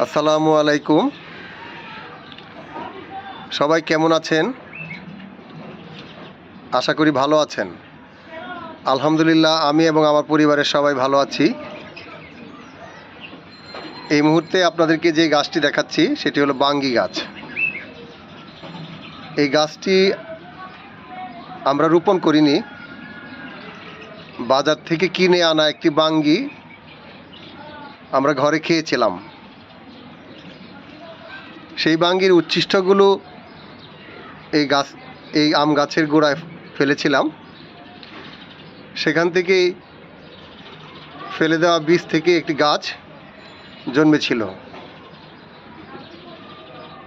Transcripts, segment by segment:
আসসালামু আলাইকুম। সবাই কেমন আছেন? আশা করি ভালো আছেন। আলহামদুলিল্লাহ, আমি এবং আমার পরিবারের সবাই ভালো আছি। এই মুহূর্তে আপনাদেরকে যে গাছটি দেখাচ্ছি, সেটি হলো বাঙ্গি গাছ। এই গাছটি আমরা রোপণ করিনি। বাজার থেকে কিনে আনা একটি বাঙ্গি আমরা ঘরে খেয়েছিলাম। সেই বাঙ্গির উচ্ছিষ্টগুলো এই গাছ, এই আম গাছের গোড়ায় ফেলেছিলাম। সেখান থেকেই ফেলে দেওয়া বীজ থেকে একটি গাছ জন্মেছিল।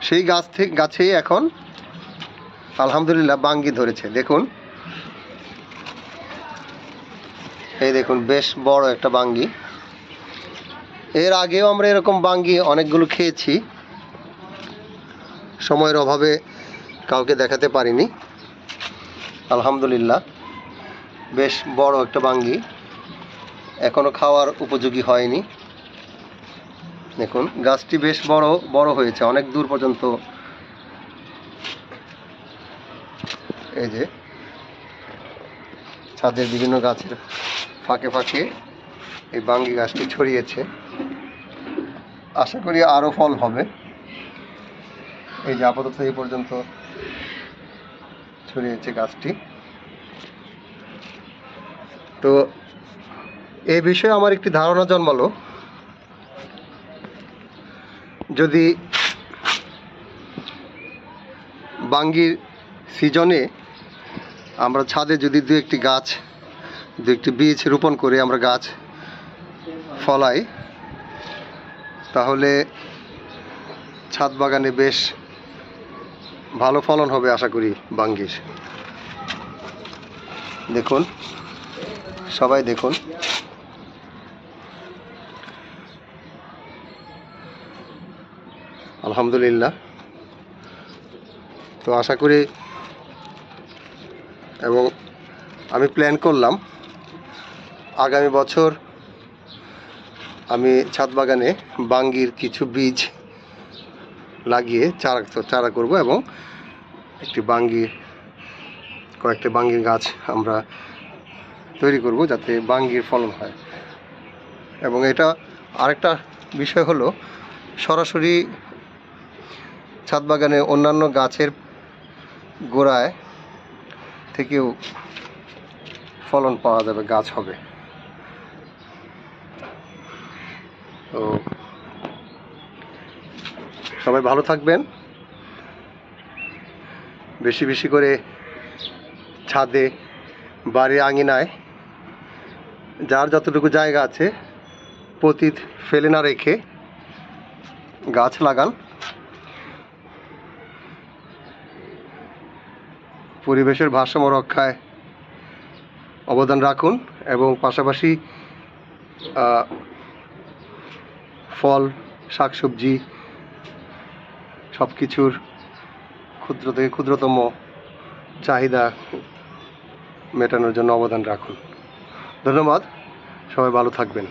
সেই গাছ থেকে গাছেই এখন আলহামদুলিল্লাহ বাঙ্গি ধরেছে। দেখুন। এই দেখুন, বেশ বড় একটা বাঙ্গি। এর আগেও আমরা এরকম বাঙ্গি অনেকগুলো খেয়েছি। সময়ের অভাবে কাউকে দেখাতে পারিনি। আলহামদুলিল্লাহ। বেশ বড় একটা বাঙ্গি। এখনও খাওয়ার উপযোগী হয়নি। দেখুন, গাছটি বেশ বড় বড় হয়েছে, অনেক দূর পর্যন্ত। এই যে, ছাদের বিভিন্ন গাছের ফাঁকে ফাঁকে এই বাঙ্গি গাছটি ছড়িয়েছে। আশা করি আরও ফল হবে। এই যে আপাতত এই পর্যন্ত ছড়িয়েছে গাছটি। তো এই বিষয়ে আমার একটি ধারণা জন্মালো। যদি বাঙ্গির সিজনে আমরা ছাদে যদি দু একটি গাছ, দু একটি বীজ রোপণ করে, আমরা গাছ ফলাই, তাহলে ছাদ বাগানে বেশ ভালো ফলন হবে, আশা করি, বাঙ্গির। দেখুন, সবাই দেখুন। আলহামদুলিল্লাহ। তো আশা করি, এবং আমি প্ল্যান করলাম, আগামী বছর আমি ছাদ বাগানে বাঙ্গির কিছু বীজ লাগিয়ে চারা চারা করব এবং একটি বাঙ্গির কয়েকটি বাঙ্গির গাছ আমরা তৈরি করব যাতে বাঙ্গির ফলন হয়। এবং এটা আরেকটা বিষয় হলো, সরাসরি ছাদ বাগানে অন্যান্য গাছের গোড়ায় থেকেও ফলন পাওয়া যাবে, গাছ হবে। তো সবাই ভালো থাকবেন। বেশি বেশি করে ছাদে, বাড়ির আঙিনায়, যার যতটুকু জায়গা আছে, পতিত ফেলে না রেখে গাছ লাগান। পরিবেশের ভারসাম্য রক্ষায় অবদান রাখুন এবং পাশাপাশি ফল, শাকসবজি সব কিছুর ক্ষুদ্র থেকে ক্ষুদ্রতম চাহিদা মেটানোর জন্য অবদান রাখুন। ধন্যবাদ। সবাই ভালো থাকবেন।